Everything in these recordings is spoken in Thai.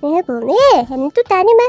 เนี่ยผมเนี่ยเห็นตุ๊กตานี่ไหม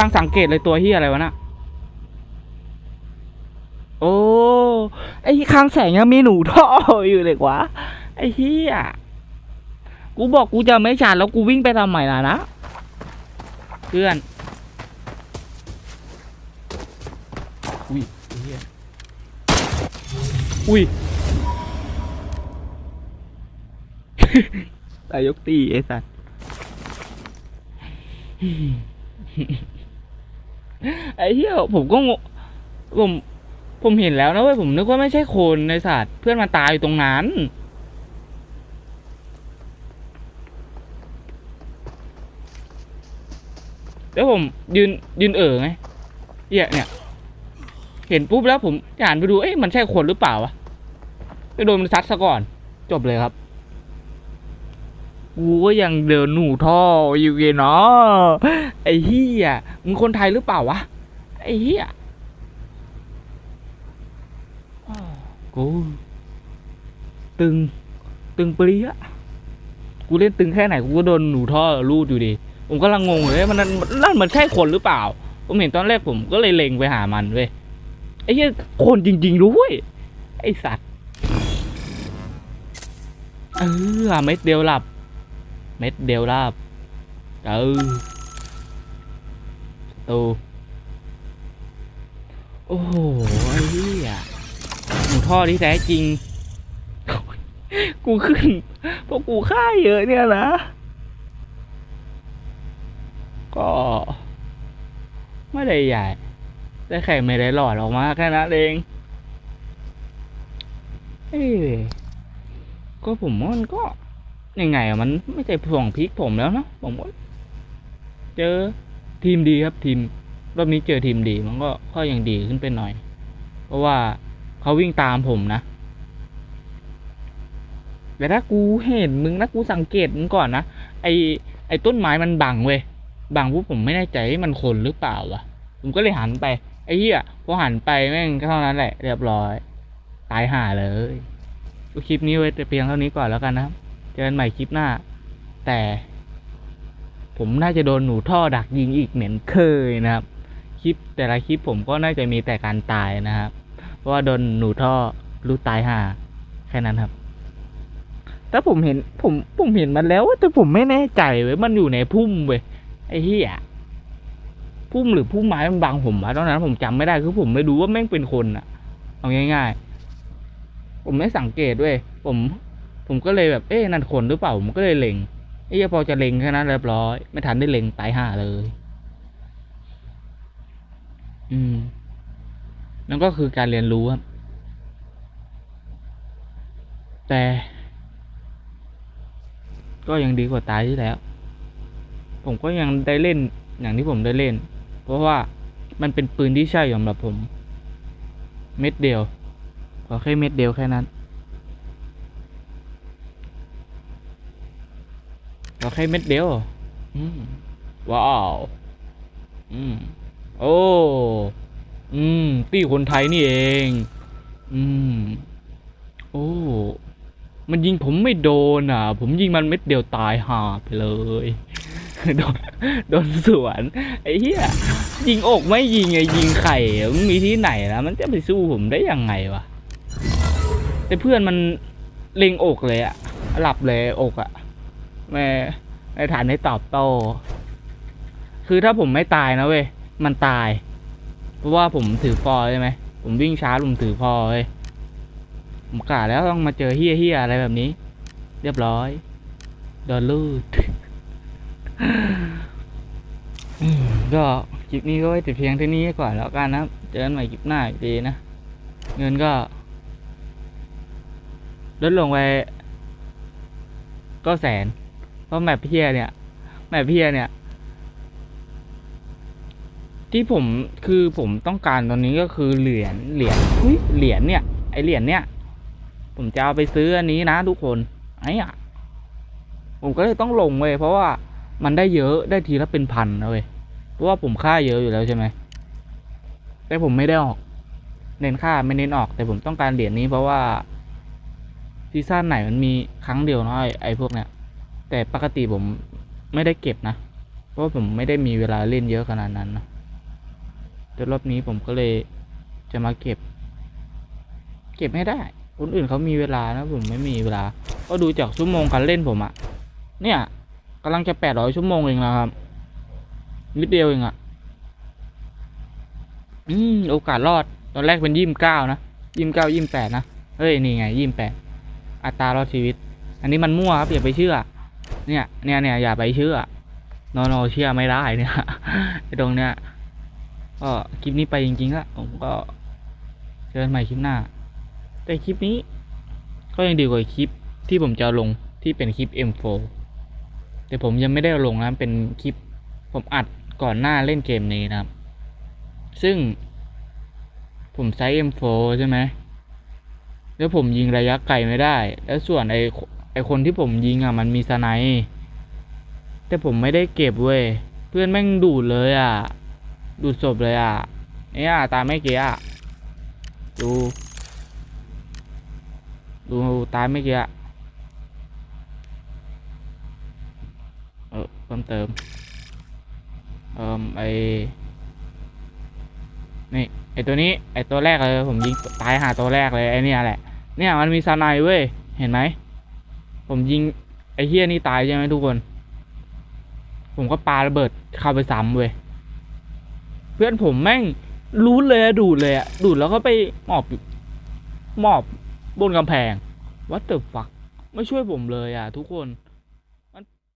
ำลังสังเกตเลยตัวเฮียอะไรวะน่ะโอ้ไอ้คางแสงยังมีหนูท่ออยู่เลยวะไอ้เฮียกูบอกกูจะไม่ชาร์จแล้วกูวิ่งไปทำใหม่ล่ะนะเพื่อนอุ้ยเฮียอุ้ยตายกตีไอ้สัส ไอ้เหี้ยผมก็งงผมผมเห็นแล้วนะเว้ยผมนึกว่าไม่ใช่คนในสัตว์เพื่อนมันตายอยู่ตรงนั้น แล้วผมยืนยืนเอ่อไงเหี้ยเนี่ย เห็นปุ๊บแล้วผมหันไปดูเอ๊ะมันใช่คนหรือเปล่าวะไปโดนมันซัดซะก่อน จบเลยครับกูก็ยังเดินหนูท่ออยู่เกเนาะ ไอ้เหี้ยมึงคนไทยหรือเปล่าวะ ไอ้เหี้ยกูตึง ตึงปรี้ยกูเล่นตึงแค่ไหนกูก็โดนหนูท่อรูดอยู่ดี ผมกำลังงงเลยมันนั่นนั่นมันใช่คนหรือเปล่า ผมเห็นตอนแรกผมก็เลยเล็งไปหามันเว้ยไอ้เหี้ยคนจริงๆด้วยไอ้สัตว์เออเม็ดเดียวหลับ เม็ดเดียวหลับ เออ ตู โอ้โห ไอ้เหี้ยหนูท่อที่แท้จริง กูขึ้นเพราะกูค่าเยอะเนี่ยนะ ก็ไม่ได้ใหญ่แต่แข่ไม่ได้หลอดออกมาแค่นั้นเอง เอ้ยก็ผมมันก็ยังไงอะมันไม่ใช่ผ่วงพลิกผมแล้วเนอะผมว่าเจอ ทีมดีครับทีมรอบนี้เจอทีมดีมันก็ค่อยยังดีขึ้นไปหน่อย เพราะว่าเขาวิ่งตามผมนะ แต่ถ้ากูเห็นมึงนะกูสังเกตมึงก่อนนะไอไอต้นไม้มันบังเว้ยบังปุ๊บผมไม่แน่ใจมันคนหรือเปล่าวะผมก็เลยหันไปไอ้เหี้ยพอหันไปแม่งก็เท่านั้นแหละเรียบร้อย ตายห่าเลยก็คลิปนี้ไว้แต่เพียงเท่านี้ก่อนแล้วกันนะครับเจอกันใหม่คลิปหน้า แต่ ผมน่าจะโดนหนูท่อดักยิงอีกเหมือนเคยนะครับ คลิปแต่ละคลิปผมก็น่าจะมีแต่การตายนะครับ เพราะว่าโดนหนูท่อรู้ตายห่าแค่นั้นครับ แต่ผมเห็นผมผมเห็นมันแล้วแต่ผมไม่แน่ใจเว้ยมันอยู่ในพุ่มเว้ยไอ้เหี้ยพุ่มหรือพุ่มไม้มันบังผมอะตอนนั้นผมจำไม่ได้คือผมไม่รู้ว่าแม่งเป็นคนอะเอาง่ายๆ ผมไม่สังเกตด้วยผม ผมก็เลยแบบเอ๊ะนั่นคนหรือเปล่า ผมก็เลยเล็ง ไอ้เหี้ยพอจะเล็งแค่นั้นเรียบร้อย ไม่ทันได้เล็งตายห่าเลย อืมนั่นก็คือการเรียนรู้ครับแต่ ก็ยังดีกว่าตายที่แล้ว ผมก็ยังได้เล่นอย่างที่ผมได้เล่น เพราะว่ามันเป็นปืนที่ใช่สำหรับผม เม็ดเดียว ขอแค่เม็ดเดียวแค่นั้นขอ แค่เม็ดเดียวอืมว้าวอืมโอ้อืมตี้คนไทยนี่เอง อืม โอ้ มันยิงผมไม่โดนอะ ผมยิงมันเม็ดเดียวตายห่าไปเลย โดนโดนสวน ไอ้เหี้ย ยิงอกไม่ยิงไงยิงไข่มันมีที่ไหนนะมันจะไปสู้ผมได้ยังไงวะ แต่เพื่อนมันเล็งอกเลยอะหลับเลยอกอะ ไม่ไม่ทันให้ตอบโต้ คือถ้าผมไม่ตายนะเว้ย มันตาย เพราะว่าผมถือฟอใช่ไหม ผมวิ่งช้าผมถือฟอเว้ยผมกะแล้วต้องมาเจอเฮี้ยเฮี้ยอะไรแบบนี้ เรียบร้อย โดนลูดอืมก็คลิปนี้ก็ไว้แต่เพียงเท่านี้ก่อนแล้วกันนะเจอกันใหม่คลิปหน้าอีกทีนะ เงินก็ลดลงไปก็แสน เพราะแมปเพียเนี่ย แมปเพียเนี่ย ที่ผมคือผมต้องการตอนนี้ก็คือเหรียญเหรียญอุ๊ยเหรียญเนี่ย ไอเหรียญเนี่ย ผมจะเอาไปซื้ออันนี้นะทุกคนไอ้อะผมก็เลยต้องลงเว้ยเพราะว่ามันได้เยอะได้ทีละเป็นพันนะเว้ยเพราะว่าผมค่าเยอะอยู่แล้วใช่ไหมแต่ผมไม่ได้ออก เน้นค่าไม่เน้นออก แต่ผมต้องการเหรียญนี้เพราะว่าซีซั่นไหนมันมีครั้งเดียวนาะไอ้ไอ้พวกเนี้ย แต่ปกติผมไม่ได้เก็บนะ เพราะผมไม่ได้มีเวลาเล่นเยอะขนาดนั้นนะแต่รอบนี้ผมก็เลยจะมาเก็บ เก็บให้ได้ คนอื่นเขามีเวลานะ ผมไม่มีเวลา ก็ดูจากชั่วโมงการเล่นผมอะเนี่ยกำลังจะแปดร้อยชั่วโมงเองนะครับนิดเดียวเองอะอืมโอกาสรอด ตอนแรกเป็นยี่สิบเก้านะยี่สิบเก้ายี่สิบแปดนะเฮ้ยนี่ไงยี่สิบแปดอัตรารอดชีวิต อันนี้มันมั่วครับอย่าไปเชื่อ เนี่ยเนี่ยเนี่ยอย่าไปเชื่อโนโนเชื่อไม่ได้เนี่ยไอ้ตรงเนี้ยก็คลิปนี้ไปจริงๆละผมก็เจอกันใหม่คลิปหน้า แต่คลิปนี้ ก็ยังดีกว่าคลิปที่ผมจะลงที่เป็นคลิป M4 แต่ผมยังไม่ได้ลงนะเป็นคลิปผมอัดก่อนหน้าเล่นเกมนี้นะครับ ซึ่ง ผมใช้ M4 ใช่ไหมแล้วผมยิงระยะไกลไม่ได้ แล้วส่วนไอ ไอคนที่ผมยิงอะมันมีสไนแต่ผมไม่ได้เก็บเว้ย เพื่อนแม่งดูดเลยอะ ดูดศพเลยอะเนี่ยตาไม่เกี้อะดู ดูตามไม่เกี้อะเออเพิ่มเติม เอ่มไอนี่ไอตัวนี้ไอตัวแรกเลยผมยิงตายหาตัวแรกเลยไอเนี่ยแหละ เนี่ยมันมีสไนเว้ย เห็นไหม ผมยิงไอ้เฮียนี่ตายใช่ไหมทุกคน ผมก็ปาระเบิดเข้าไปซ้ำเว้ยเพื่อนผมแม่งรู้เลยดูดเลยอะดูดแล้วก็ไปหมอบหมอบบนกำแพงวัดเตอร์ฟักไม่ช่วยผมเลยอะทุกคน